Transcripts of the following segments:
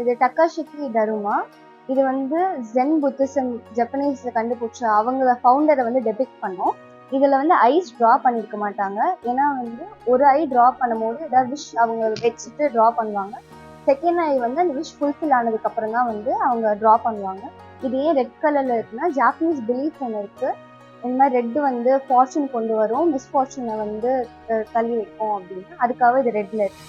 இது டக்காஷிக்கி டருமா இது வந்து ஜென் புத்திசம் ஜப்பனீஸ்ல கண்டுபிடிச்ச அவங்கள ஃபவுண்டரை வந்து டெபிக் பண்ணோம். இதுல வந்து ஐஸ் ட்ரா பண்ணிருக்க மாட்டாங்க. ஏன்னா வந்து ஒரு ஐ ட்ரா பண்ணும்போது ஏதாவது விஷ் அவங்க வச்சுட்டு ட்ரா பண்ணுவாங்க. செகண்ட் ஐ வந்து அந்த விஷ் ஃபுல்ஃபில் ஆனதுக்கு அப்புறம் தான் வந்து அவங்க ட்ரா பண்ணுவாங்க. இது ஏன் ரெட் கலர்ல இருக்குன்னா ஜாப்பனீஸ் பிலீஃப் ஒன்று இருக்கு. இந்த மாதிரி ரெட் வந்து ஃபார்ச்சூன் கொண்டு வரும். மிஸ்ஃபார்ச்சூனை வந்து தள்ளி வைக்கும் அப்படின்னு. அதுக்காக இது ரெட்ல இருக்கு.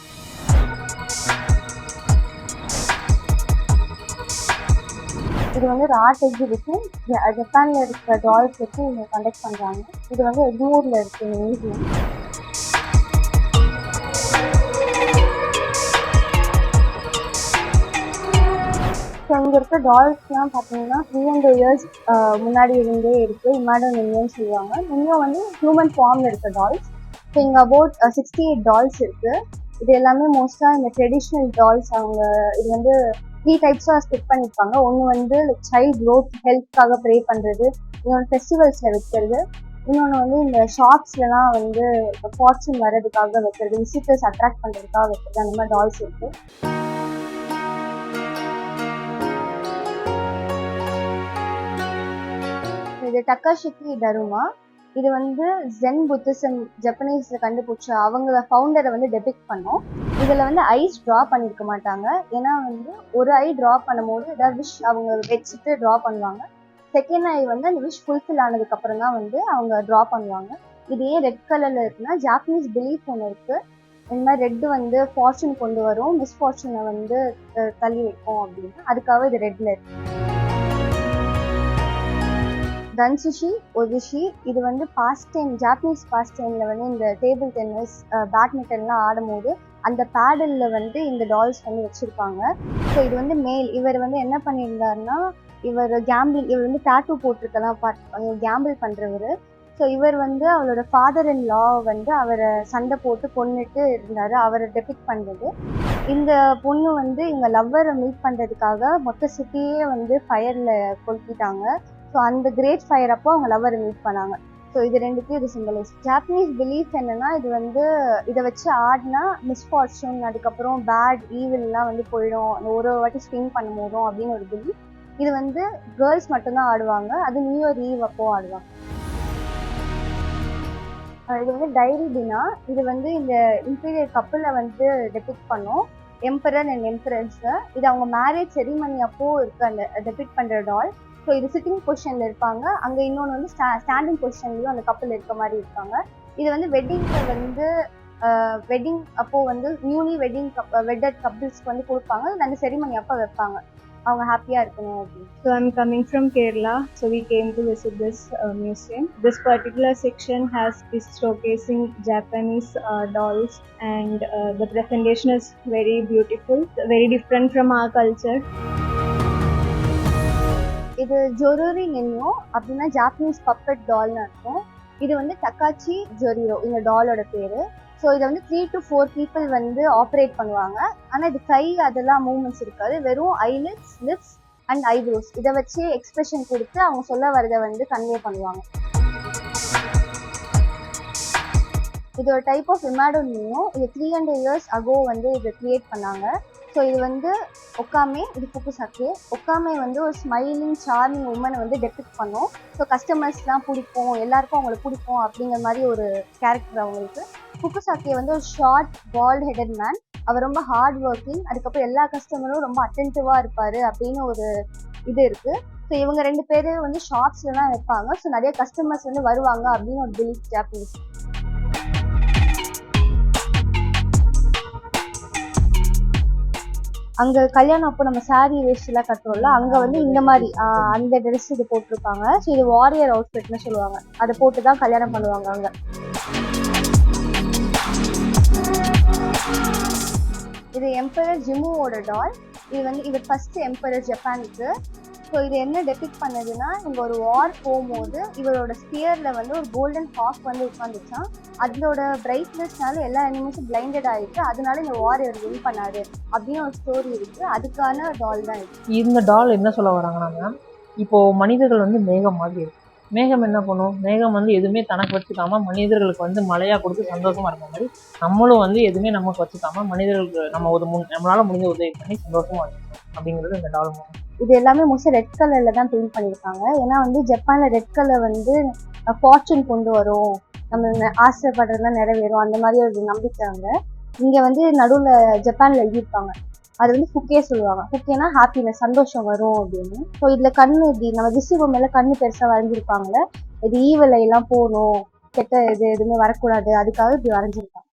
இது வந்து ராட் எக்ஸிபிஷன் ஜப்பானில் இருக்கிற டால்ஸ் வச்சு இவங்க கண்டக்ட் பண்ணுறாங்க இது வந்து எக்மூரில் இருக்கு மியூசியம் ஸோ இங்கே இருக்க டால்ஸ்லாம் பார்த்தீங்கன்னா த்ரீ ஹண்ட்ரட் இயர்ஸ் முன்னாடி இருந்தே இருக்குது இமாடோ நின்யோன்னு சொல்லுவாங்க. நின்யோ வந்து ஹியூமன் ஃபார்மில் இருக்க டால்ஸ் ஸோ இங்கே அபவுட் சிக்ஸ்டி எயிட் டால்ஸ் இருக்குது இது எல்லாமே மோஸ்ட்டாக இந்த ட்ரெடிஷ்னல் டால்ஸ் அவங்க இது வந்து த்ரீ டைப்ஸாக ஸ்பிட் பண்ணியிருப்பாங்க ஒன்று வந்து சைல்ட் க்ரோத் ஹெல்த்காக ப்ரே பண்ணுறது இன்னொன்று ஃபெஸ்டிவல்ஸில் வைக்கிறது இன்னொன்று வந்து இந்த ஷாப்ஸ்லலாம் வந்து ஃபார்ச்சூன் வர்றதுக்காக வைக்கிறது விசிட்டர்ஸ் அட்ராக்ட் பண்ணுறதுக்காக வைக்கிறது அந்த மாதிரி டால்ஸ் இருக்குது இது டக்காஷிக்கி தருமா? இது வந்து ஜென் புத்திசம் ஜப்பனீஸ்ல கண்டுபிடிச்ச அவங்க ஃபவுண்டரை வந்து டெபிக் பண்ணோம். இதுல வந்து ஐஸ் ட்ரா பண்ணிருக்க மாட்டாங்க. ஏன்னா வந்து ஒரு ஐ ட்ரா பண்ணும்போது ஏதாவது விஷ் அவங்க வச்சுட்டு ட்ரா பண்ணுவாங்க. செகண்ட் ஐ வந்து அந்த விஷ் ஃபுல்ஃபில் ஆனதுக்கு அப்புறம் தான் வந்து அவங்க ட்ரா பண்ணுவாங்க. இது ஏன் ரெட் கலர்ல இருக்குன்னா ஜாப்பனீஸ் பிலீஃப் ஒன்று இருக்கு. இந்த மாதிரி ரெட் வந்து ஃபார்ச்சூன் கொண்டு வரும். மிஸ்ஃபார்ச்சூனை வந்து தள்ளி வைக்கும் அப்படின்னு அதுக்காக இது ரெட்ல இருக்கு. கன்சுஷி ஒதிஷி இது வந்து பாஸ்ட் டைம் ஜாப்பனீஸ் பாஸ்ட் டைமில் வந்து இந்த டேபிள் டென்னிஸ் பேட்மிண்டன்லாம் ஆடும்போது அந்த பேடலில் வந்து இந்த டால்ஸ் வந்து வச்சுருப்பாங்க. ஸோ இது வந்து மேல் இவர் வந்து என்ன பண்ணியிருந்தாருன்னா இவர் கேம்பிள் இவர் வந்து டாட்டூ போட்டிருக்கலாம் பார்த்து கேம்பிள் பண்ணுறவர் ஸோ இவர் வந்து அவரோட ஃபாதர் இன் லா வந்து அவரை சண்டை போட்டு கொண்டுட்டு இருந்தார் அவரை டெபிக் பண்ணுறது இந்த பொண்ணு வந்து இவங்க லவ்வரை மீட் பண்ணுறதுக்காக மொத்த சிட்டியே வந்து ஃபயரில் கொளுத்திட்டாங்க. ஸோ அந்த கிரேட் ஃபயர் அப்போ அவங்க லவ்வர் மீட் பண்ணாங்க. ஸோ இது ரெண்டுத்தையும் இது சிம்பலைஸ் ஜாப்பனீஸ் பிலீஃப் என்னன்னா இது வந்து இதை வச்சு ஆடினா மிஸ்ஃபார்ச்சூன் அதுக்கப்புறம் பேட் ஈவில்லாம் வந்து போயிடும். அந்த ஒரு வாட்டி ஸ்விங் பண்ண போதும் அப்படின்னு ஒரு பிலீஃப் இது வந்து கேர்ள்ஸ் மட்டும்தான் ஆடுவாங்க. அது நியூ இயர் ஈவ் அப்போ ஆடுவாங்க. இது வந்து டைரி டினா இது வந்து இந்த இம்பீரியர் கப்பலை வந்து டெபிக் பண்ணும். எம்பரர் அண்ட் எம்பரன்ஸ் இது அவங்க மேரேஜ் செரிமனி அப்போ இருக்க அந்த டெபிக் பண்ற டால் ஸோ இது சிட்டிங் பொசிஷனில் இருப்பாங்க அங்கே இன்னொன்று வந்து ஸ்டா ஸ்டாண்டிங் பொசிஷன்லையும் அந்த கப்பல் இருக்க மாதிரி இருப்பாங்க இது வந்து வெட்டிங்க்கு வந்து வெட்டிங் அப்போ வந்து நியூலி வெட்டிங் கப் வெட்டட் கப்பிள்ஸ்க்கு வந்து கொடுப்பாங்க அந்த செரிமனி அப்போ வைப்பாங்க அவங்க ஹாப்பியாக இருக்கணும் அப்படின்னு so I'm coming from Kerala so we came to visit this museum this particular section has is showcasing Japanese dolls and the presentation is very beautiful very different from our culture இது ஜொரோரி நென்யோ அப்படின்னா Japanese puppet டால்னு இருக்கும் இது வந்து டக்காச்சி ஜொரிரோ இந்த டாலோட பேரு. So இதை வந்து த்ரீ டு ஃபோர் பீப்புள் வந்து ஆப்ரேட் பண்ணுவாங்க. ஆனால் இது கை அதெல்லாம் மூமெண்ட்ஸ் இருக்காது. வெறும் ஐலிட்ஸ் லிப்ஸ் அண்ட் ஐப்ரோஸ் இதை வச்சு எக்ஸ்பிரஷன் கொடுத்து அவங்க சொல்ல வரதை வந்து கன்வே பண்ணுவாங்க. இது ஒரு டைப் ஆஃப் இமாடோனியும் இது த்ரீ ஹண்ட்ரட் இயர்ஸ் அகோ வந்து இதை கிரியேட் பண்ணாங்க. ஸோ இது வந்து ஒக்காமே இது புக்குசாக்கே ஒக்காமே வந்து ஒரு ஸ்மைலிங் சார்மிங் உமனை வந்து டெபிக் பண்ணும். ஸோ கஸ்டமர்ஸ்லாம் பிடிக்கும். எல்லாருக்கும் அவங்களுக்கு பிடிக்கும் அப்படிங்கிற மாதிரி ஒரு கேரக்டர் அவங்களுக்கு. புக்குசாக்கே வந்து ஒரு ஷார்ட் பால்ட் ஹெடட் மேன் அவர் ரொம்ப ஹார்ட் ஒர்க்கிங் அதுக்கப்புறம் எல்லா கஸ்டமரும் ரொம்ப அட்டென்டிவாக இருப்பார் அப்படின்னு ஒரு இது இருக்குது ஸோ இவங்க ரெண்டு பேரும் வந்து ஷாப்ஸ்லாம் இருப்பாங்க. ஸோ நிறைய கஸ்டமர்ஸ் வந்து வருவாங்க அப்படின்னு ஒரு பிலீஃப் ஜாப்பீஸ் அங்க கல்யாணம் அப்போ நம்ம சாரீ வேஷ்டி எல்லாம் கட்டுறோம்ல அங்க வந்து இந்த மாதிரி அந்த ட்ரெஸ் இது போட்டிருப்பாங்க. ஸோ இது வாரியர் அவுட்ஃபிட்னு சொல்லுவாங்க. அதை போட்டு தான் கல்யாணம் பண்ணுவாங்க அங்க. இது எம்பரர் ஜிமுவோட டால் இது வந்து இவர் ஃபர்ஸ்ட் எம்பரர் ஜப்பானுக்கு ஸோ இது என்ன டெபிக் பண்ணுதுன்னா இங்கே ஒரு வார் போகும்போது இவரோட ஸ்பியரில் வந்து ஒரு கோல்டன் ஹாக் வந்து உட்காந்துச்சான் அதோட பிரைட்னஸ்னால எல்லா அனிமல்ஸும் பிளைண்டட் ஆயிருக்கு அதனால இந்த வார் இவர் வின் பண்ணாரு அப்படின்னு ஒரு ஸ்டோரி இருக்கு. அதுக்கான டால் தான் இந்த டால் என்ன சொல்ல வராங்கன்னா மேம் இப்போ மனிதர்கள் வந்து மேகம் மாதிரி இருக்கு. மேகம் என்ன பண்ணும்? மேகம் வந்து எதுவுமே தனக்கு வச்சுக்காம மனிதர்களுக்கு வந்து மழையாக கொடுத்து சந்தோஷமாக இருக்க மாதிரி நம்மளும் வந்து எதுவுமே நமக்கு வச்சுக்காம மனிதர்களுக்கு நம்ம ஒரு முன் நம்மளால் முடிஞ்ச உதவி பண்ணி சந்தோஷமாக இருக்கும் அப்படிங்கிறது இந்த டால் மூலம். இது எல்லாமே மோஸ்ட்லி ரெட் கலர்ல தான் பெயிண்ட் பண்ணியிருக்காங்க. ஏன்னா வந்து ஜப்பானில் ரெட் கலர் வந்து ஃபார்ச்சூன் கொண்டு வரும். நம்ம ஆசைப்படுறதுலாம் நிறைவேறும். அந்த மாதிரி ஒரு நம்பிக்கை அங்க. இங்கே வந்து நடுவில் ஜப்பானில் எழுதியிருப்பாங்க அது வந்து ஃபுக்கே சொல்லுவாங்க. ஃபுக்கேனா ஹாப்பினஸ் சந்தோஷம் வரும் அப்படின்னு. ஸோ இதில் கண்ணு இப்படி நம்ம திசை மேல கண்ணு பெருசாக வரைஞ்சிருப்பாங்கல்ல? இது ஈவலையெல்லாம் போகணும். கெட்ட இது எதுவுமே வரக்கூடாது. அதுக்காக இப்படி வரைஞ்சிருப்பாங்க